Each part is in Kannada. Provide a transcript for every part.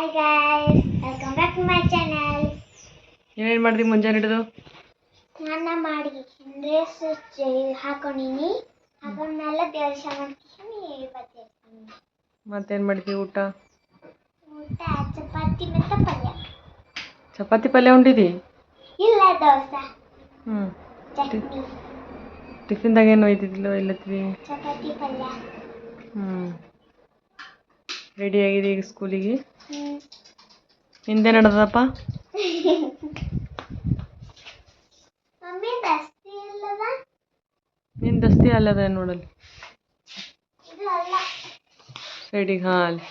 Hi guys welcome back to my channel ಏನೇನು ಮಾಡಿದ್ವಿ ಮುಂಜಾನೆ ಹಿಡಿದು? ಸ್ನಾನ ಮಾಡಿ ಡ್ರೆಸ್ ಹಾಕೊಂಡಿನಿ. ಹಾಕೊಂಡ್ಮೇಲೆ ದೇವ್ರ ಮಾಡ್ತೀನಿ ಬರ್ತೀನಿ ಮತ್ತೇನು ಮಾಡಿದ್ವಿ ಊಟ? ಊಟ ಚಪಾತಿ ಮತ್ತು ಪಲ್ಯ. ಚಪಾತಿ ಪಲ್ಯ ಉಂಡಿದಿ? ಇಲ್ಲ ದೋಸೆ. ಹ್ಞೂ ಚಟ್ನಿ. ಟಿಫಿನ್ದಾಗ ಏನು ಒಯ್ದಿದ್ದಿಲ್ಲ ಇಲ್ಲತ್ವಿ ಚಪಾತಿ ಪಲ್ಯ. ಹ್ಞೂ ರೆಡಿ ಆಗಿದೆ ಈಗ ಸ್ಕೂಲಿಗೆ. ಹಿಂದೆ ನಡೆದಪ್ಪ ನಿನ್ ದಸ್ತಿ ಅಲ್ಲದ ನೋಡಲ್ಲಿ. ರೆಡಿ ಹಾಂ ಅಲ್ಲಿ.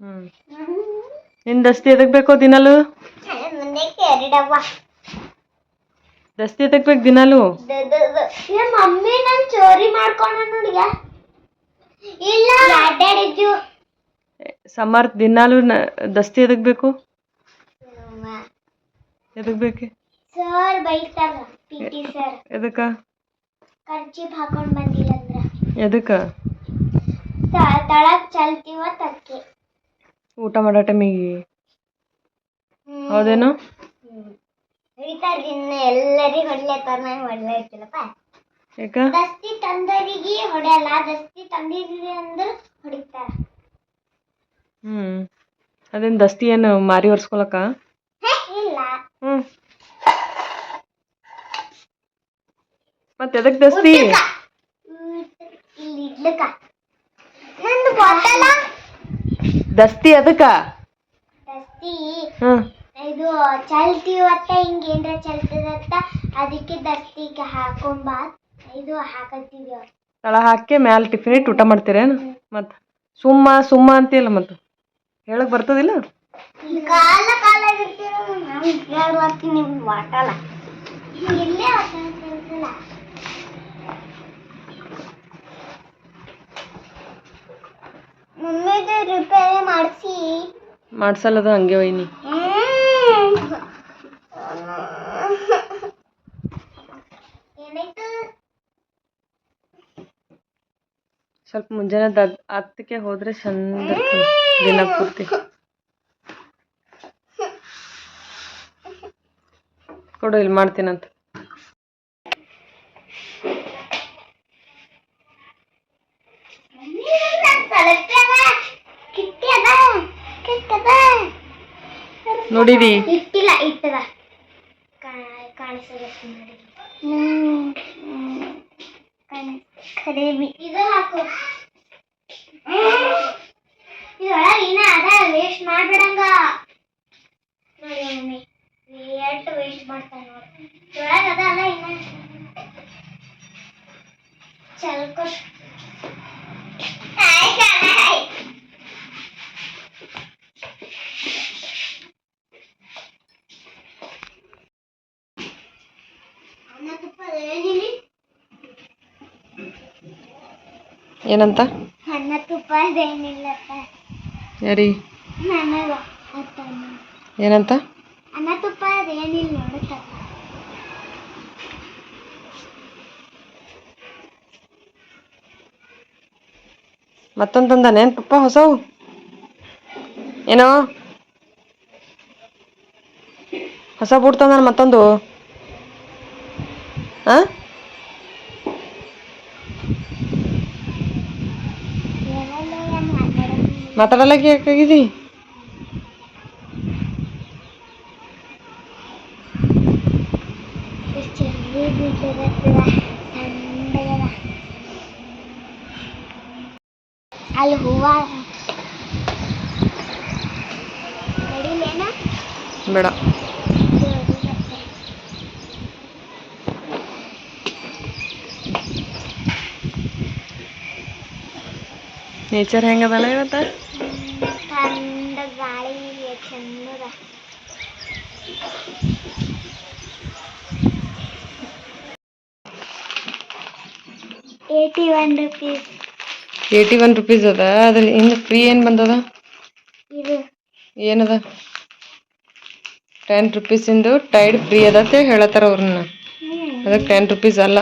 ಹ್ಮ್ ನಿನ್ ದಸ್ತಿ ಎದಕ್ ಬೇಕೋ ದಿನಾಲು? ದಸ್ತಿ ಎದಕ್ ಬೇಕು ದಿನಾಲು? ಮಮ್ಮಿ ನಾನು ಚೋರಿ ಮಾಡ್ಕೊಂಡ ನೋಡಿಗ ಇಲ್ಲ. ಅಡ್ಡಾಡಿದ್ದು. ಸಮರ್ ದಿನಾಲು ನ ದಸ್ತಿ ಎದಕ್ ಬೇಕು ಎದಕ್ ಬೇಕು ಸರ್ ಬೈತಾರ ಪಿಟಿ ಸರ್. ಎದಕ ಕರ್ಚಿಪ್ ಹಾಕೊಂಡ್ ಬಂದಿಲ್ಲ ಅಂದ್ರ ಎದಕ ತಳಕ್ ಚಲ್ತಿವ ತಕ್ಕೆ ಊಟ ಮಾಡೋ ಟೈಮಿಗೆ? ಹೌದೇನು? ಹೊಡಿತಾರ ಇನ್ನ ಎಲ್ಲರಿಗೂ ಹೊಡ್ಲತ್ತಾರ ನಂಗೆ ಹೊಡ್ಲೇ ಇರ್ತಿಲ್ಲಪ್ಪ ಯಾಕ? ದಸ್ತಿ ತಂದರಿಗೆ ಹೊಡೆಯಲ್ಲ ದಸ್ತಿ ತಂದಿರಿ ಅಂದ್ರೆ ಹೊಡಿತಾರ. ಹ್ಞೂ ಅದೇನ್ ದಸ್ತಿ ಏನು ಮಾರಿ ಒರ್ಸ್ಕೊಳಕ ಇಲ್ಲ. ಹ್ಮ್. ಮತ್ತೆ ಎದಕ್ ದಸ್ತಿ? ಇಲ್ಲಿ ಇಡ್ಲಕ ನಂದು ಬಾಟಲ ದಸ್ತಿ ಅದಕ್ಕ ದಸ್ತಿ. ಹ್ಞೂ ಇದು ಚಲ್ತೀವತ್ತ ಹಿಂಗ ಹಿಂಗೇನ್ರ ಚಲ್ತದತ್ತ ಅದಕ್ಕೆ ದಸ್ತಿಗೆ ಹಾಕೊಂಬ ಇದು ಹಾಕತ್ತೀವಿ ತಳ ಹಾಕಿ ಮ್ಯಾಲ ಟಿಫಿನ್ ಇಟ್ಟು ಊಟ ಮಾಡ್ತೀರೇನು? ಮತ್ತೆ ಸುಮ್ಮ ಸುಮ್ಮ ಅಂತೀಯಲ್ಲ ಮತ್ತೆ? ಹೇಳಕ್ ಬರ್ತದಿಲ್ಲ? ಕಾಲ ಕಾಲ ಇಲ್ಲೇ ಮಮ್ಮಿದು ರಿಪೇರಿ ಮಾಡಿಸಿ. ಮಾಡ್ಸಲ್ಲದು ಹಂಗೆ ಒಯ್ನಿ ಸ್ವಲ್ಪ ಮುಂಜಾನೆ ಹತ್ತಕ್ಕೆ ಹೋದ್ರೆ ಚಂದ ದಿನ ಪೂರ್ತಿ. ಕೊಡು, ಇಲ್ಲಿ ಮಾಡ್ತೀನಂತ ನೋಡಿದಿ? ಇಟ್ಟಿಲ್ಲ ಇಟ್ಟದ ಕಾಣಿಸದ ನೋಡಿ ಖರೇಬಿ ಇದು ಹಾಕು. ಇದೊಳಗೆ ಇನ್ನ ಅದ ವೇಸ್ಟ್ ಮಾಡ್ಬಿಡಂಗ. ನೋಡಿ ಮಮ್ಮಿ ಎಷ್ಟು ವೇಸ್ಟ್ ಮಾಡ್ತಾನೆ ನೋಡಿ. ಇದ್ರೊಳಗೆ ಅದ ಅಲ್ಲ ಇನ್ನ. ಚಲ್ಕೊ. ಆಯ್ತು ಏನಂತ? ಯಾರಿ? ಏನಂತ? ಅನ್ನ ತುಪ್ಪ ಅದೇನಿಲ್ಲ ನೋಡುತ್ತ ಮತ್ತೊಂದು ತಂದಾನೇನು ಪಪ್ಪ ಹೊಸವು? ಏನೋ? ಹೊಸ ಬೂಟ್ ತಂದಾನ ಮತ್ತೊಂದು? ಆ? ಮಾತಾಡೋದು ಮಾತಾಡಲ್ಲಕ್ಕೆ ಯಾಕಾಗಿದಿ ಎಷ್ಟು ಚೆಲ್ಲಿ ಬಿಟ್ಟಿರತ್ತದ ಸಣ್ಣಗದ ಅಲ್ಲಿ ಹೂವ ನಡಿಲೇನ ಬೇಡ ನೇಚರ್ ಹೆಂಗದಲ್ಲ ಇವತ್ತು eighty one rupees eighty one rupees ಅದ? ಅದ್ರ ಇನ್ನು ಫ್ರೀ ಏನು ಬಂದದ? ಇದು. ಏನದ? ಟೆನ್ ರುಪೀಸಿಂದು ಟೈಡ್ ಫ್ರೀ ಅದ ಅಂತ ಹೇಳತ್ತಾರ ಅವ್ರನ್ನ. ಅದಕ್ಕೆ ಟೆನ್ ರುಪೀಸ್ ಅಲ್ಲ.